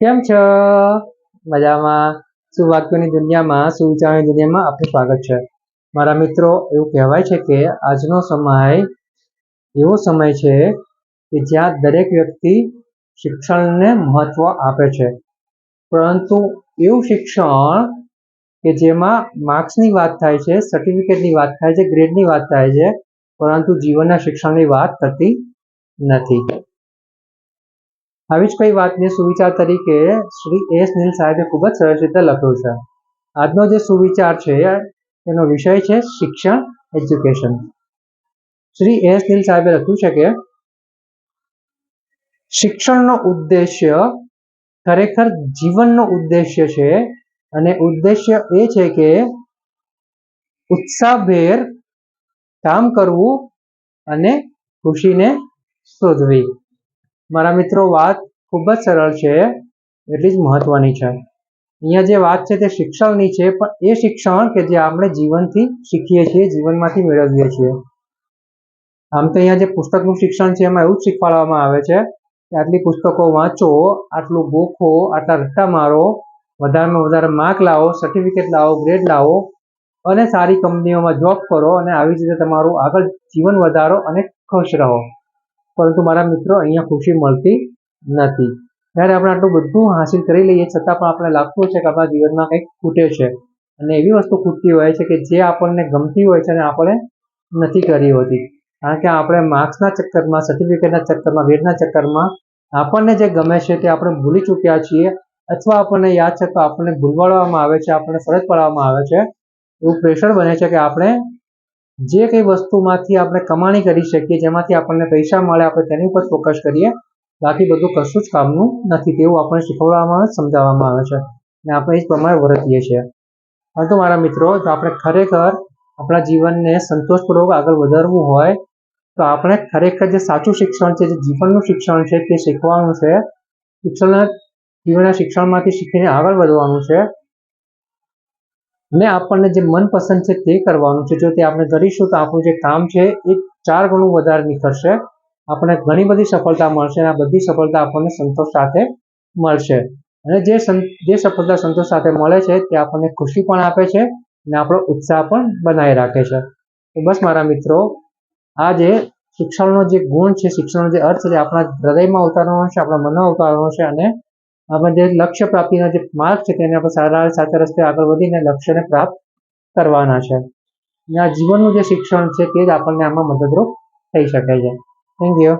કેમ છો? મજામાં. સુવાક્યોની દુનિયામાં, સુવિચારોની દુનિયામાં આપનું સ્વાગત છે. મારા મિત્રો, એવું કહેવાય છે કે આજનો સમય એવો સમય છે કે જ્યાં દરેક વ્યક્તિ શિક્ષણને મહત્વ આપે છે. પરંતુ એવું શિક્ષણ કે જેમાં માર્ક્સની વાત થાય છે, સર્ટિફિકેટની વાત થાય છે, ગ્રેડની વાત થાય છે, પરંતુ જીવનના શિક્ષણની વાત થતી નથી. આવી જ કઈ વાતને સુવિચાર તરીકે શ્રી એસ નીલ સાહેબે ખૂબ જ સરસ રીતે લખ્યું છે. આજનો જે સુવિચાર છે, એનો વિષય છે શિક્ષણ એજ્યુકેશન શ્રી એસ નીલ સાહેબે લખ્યું છે કે, શિક્ષણનો ઉદ્દેશ્ય ખરેખર જીવનનો ઉદ્દેશ્ય છે અને ઉદ્દેશ્ય એ છે કે ઉત્સાહભેર કામ કરવું અને ખુશીને શોધવી. મારા મિત્રો, વાત ખૂબ જ સરળ છે, એટલી જ મહત્વની છે. અહીંયા જે વાત છે તે શિક્ષણની છે, પણ એ શિક્ષણ કે જે આપણે જીવનથી શીખીએ છીએ, જીવનમાંથી મેળવીએ છીએ. આમ તો અહીંયા જે પુસ્તકનું શિક્ષણ છે, એમાં એવું જ શીખવાડવામાં આવે છે કે આટલી પુસ્તકો વાંચો, આટલું ગોખો, આટલા રટ્ટા મારો, વધારેમાં વધારે માર્ક લાવો સર્ટિફિકેટ લાવો ગ્રેડ લાવો અને સારી કંપનીઓમાં જોબ કરો અને આવી જ રીતે તમારું આગળ જીવન વધારો અને ખુશ રહો. પરંતુ મારા મિત્રો અહીંયા ખુશી મળતી નથી. જ્યારે આપણે આટલું બધું હાંસિલ કરી લઈએ છતાં પણ આપણે લાગતું છે કે આપણા જીવનમાં કંઈક ખૂટે છે. અને એવી વસ્તુ ખૂટતી હોય છે કે જે આપણને ગમતી હોય છે અને આપણે નથી કરી હોતી. કારણ કે આપણે માર્ક્સના ચક્કરમાં, સર્ટિફિકેટના ચક્કરમાં ગ્રેડના ચક્કરમાં આપણને જે ગમે છે તે આપણે ભૂલી ચૂક્યા છીએ અથવા આપણને યાદ છે તો આપણને ભૂલવાડવામાં આવે છે, આપણને ફરજ પાડવામાં આવે છે. એવું પ્રેશર બને છે કે આપણે જે કંઈ વસ્તુમાંથી આપણે કમાણી કરી શકીએ, જેમાંથી આપણને પૈસા મળે, આપણે તેની ઉપર ફોકસ કરીએ બાકી બધું કશું જ કામનું નથી. તેવું આપણને શીખવવામાં સમજાવવામાં આવે છે. અને આપણે એ જ પ્રમાણે વર્તીએ છીએ. પરંતુ મારા મિત્રો, જો આપણે ખરેખર આપણા જીવનને સંતોષપૂર્વક આગળ વધારવું હોય, તો આપણે ખરેખર જે સાચું શિક્ષણ છે, જે જીવનનું શિક્ષણ છે, તે શીખવાનું છે. શિક્ષણના જીવનના શિક્ષણમાંથી શીખીને આગળ વધવાનું છે. ને આપણને જે મનપસંદ છે તે કરવાનું છે. જો તે આપણે કરીશું તો આપણું જે કામ છે એ ચાર ગણું વધારે નીકળશે. આપણને ઘણી બધી સફળતા મળશે અને આ બધી સફળતા આપણને સંતોષ સાથે મળશે. અને જે જે સફળતા સંતોષ સાથે મળે છે તે આપણને ખુશી પણ આપે છે અને આપણો ઉત્સાહ પણ બનાવી રાખે છે. તો બસ મારા મિત્રો, આ જે શિક્ષણનો જે ગુણ છે, શિક્ષણનો જે અર્થ છે આપણા હૃદયમાં ઉતારવાનો છે, આપણા મનમાં ઉતારવાનો છે અને આપણે જે લક્ષ્ય પ્રાપ્તિના જે માર્ગ છે તેને આપણે સારા સાચા રસ્તે આગળ વધીને લક્ષ્યને પ્રાપ્ત કરવાના છે. અને આ જીવનનું જે શિક્ષણ છે તે જ આપણને આમાં મદદરૂપ થઈ શકે છે. Thank you